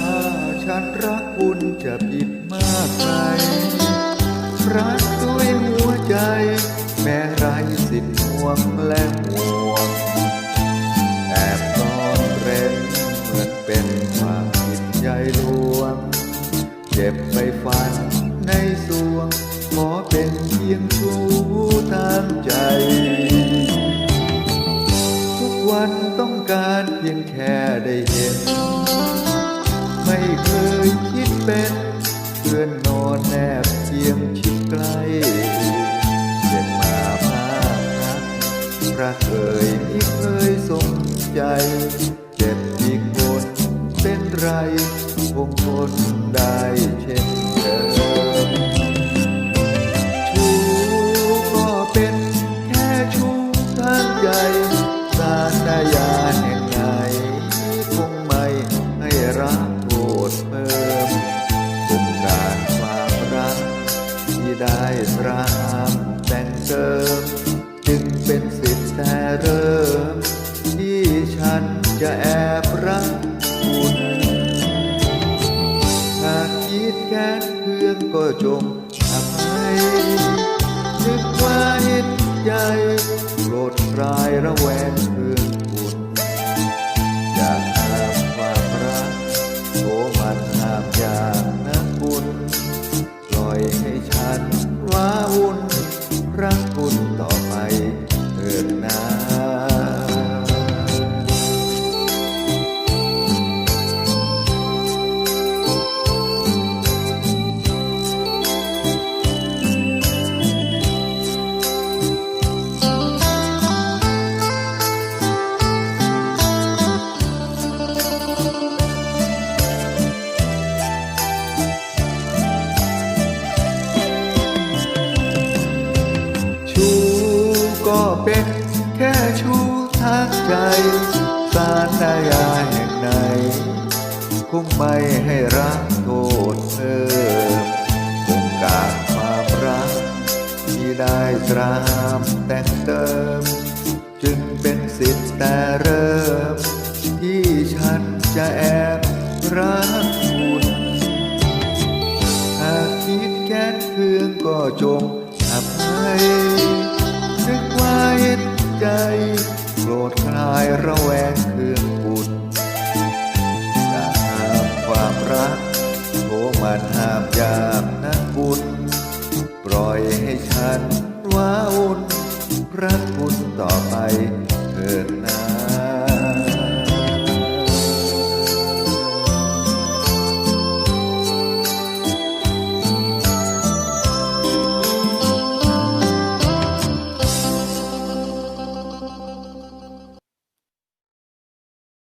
ถ้าฉันรักคุณจะผิดมากไป รักด้วยหัวใจ แม้ไรสิ้นห่วงและห่วงแอบซ่อนเร้นเหมือนเป็นความผิดใจลวง เจ็บไปฝันในสวง ขอเป็นเพียงชู้ทางใจ ทุกวันต้องการเพียงแค่ได้เห็น ไม่เคยคิดเป็นเพื่อนนอนแนบเพียงช ใกล้เจ็บมาพารักรักเอ่ยไม่เคยสนใจ เจ็บอีกคนเป็นไรคงทนได้ ได้รามแต่งเติม จึงเป็นสิทธิ์แต่เริ่ม ที่ฉันจะแอบรักคุณหากคิดแค้นเคืองก็จงอภัยนึกว่าเห็นใจโปรดคลายระแวง สารนายาแห่งไหน คงไม่ให้รักโทษเพิ่มคงการความรัก ที่ได้ตรามแต่งเติม จึงเป็นสิทธิ์แต่เริ่ม ที่ฉันจะแอบรักคุณหากคิดแค้นเคืองก็จงอภัยนึกว่าเห็นใจ โปรดคลายระแวงเครื่องบุญอย่าห้ามความรักโทมันห้ามยามนะบุญปล่อยให้ฉันว้าวุ่นรักคุณต่อไปเถิดนา